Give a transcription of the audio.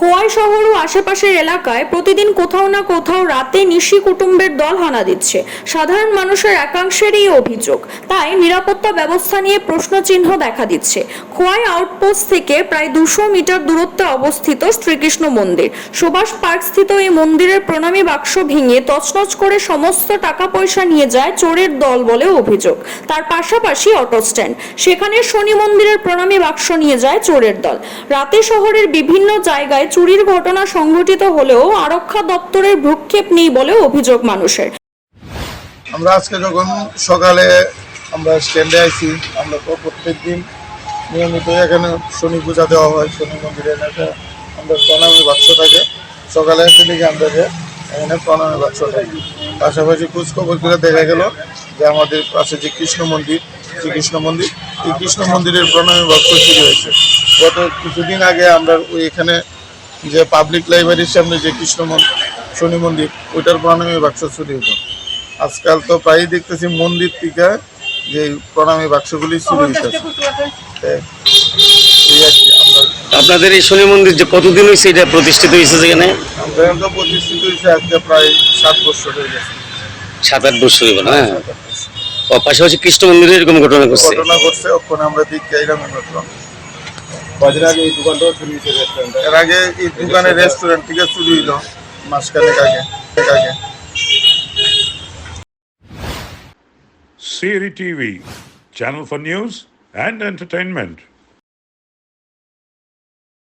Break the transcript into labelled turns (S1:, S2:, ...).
S1: খোয়াই শহর ও আশেপাশের এলাকায় প্রতিদিন কোথাও না কোথাও রাতে নিশি কুটুম্বের দল হানা দিচ্ছে। সাধারণ মানুষের একাংশেরই এই অভিযোগ। তাই নিরাপত্তা ব্যবস্থা নিয়ে প্রশ্নচিহ্ন দেখা দিচ্ছে। খোয়াই আউটপোস্ট থেকে প্রায় দুশো মিটার দূরত্বে অবস্থিত শ্রীকৃষ্ণ মন্দির। সুভাষ পার্ক স্থিত এই মন্দিরের প্রণামী বাক্স ভেঙে তছনছ করে সমস্ত টাকা পয়সা নিয়ে যায় চোরের দল বলে অভিযোগ। তার পাশাপাশি অটো স্ট্যান্ড। সেখানে শনি মন্দিরের প্রণামী বাক্স নিয়ে যায় চোরের দল। রাতে শহরের বিভিন্ন জায়গায় চুরির ঘটনা সংঘটিত হলেও আরক্ষা দপ্তরের ভ্রুক্ষেপ নেই বলে অভিযোগ মানুষের।
S2: আমরা আজকে যখন সকালে আমরা স্ট্যান্ডে আইছি, আমরা তো প্রত্যেক দিন নিয়মিত এখানে শনি পূজা দেওয়া হয়, শনি মন্দিরে একটা আমরা প্রণামী বাক্স থাকে। সকালে এসে দেখি আমরা যে এখানে প্রণামী বাক্স থাকে। পাশাপাশি খোঁজখবর করে দেখা গেল যে আমাদের পাশে যে কৃষ্ণ মন্দির শ্রীকৃষ্ণ মন্দির, এই কৃষ্ণ মন্দিরের প্রণামী বাক্স চুরি হয়েছে। গত কিছুদিন আগে আমরা এখানে যে পাবলিক লাইব্রেরির সামনে যে কৃষ্ণ মন্দির শনি মন্দির ওইটার প্রণামী বাক্স চুরি হতো। আজকাল তো প্রায়ই দেখতেছি মন্দির থেকে যে প্রণামী বাক্সগুলি চুরি হইতেছে। আমরা
S3: আপনাদের এই শনি মন্দির যে কতদিন হয়েছে এটা প্রতিষ্ঠিত হয়েছে যেখানে?
S2: আমরা তো প্রতিষ্ঠিত হয়েছে আজকে প্রায় সাত বছর হয়ে গেছে।
S3: সাত আট বছর হইব না। ও পাশাপাশি কৃষ্ণ মন্দিরে এরকম ঘটনা ঘটছে?
S2: ঘটনা ঘটছে ওখানে আমরা দিক গাইলাম ঘটনা।
S4: কদিন আগে এই দোকানটাও চুরি হয়েছে রেস্টুরেন্টে
S2: এর আগে এই দোকানে রেস্টুরেন্ট থেকে চুরি হইল মাসখানেক আগে আগে
S5: Siri TV, channel for news and entertainment.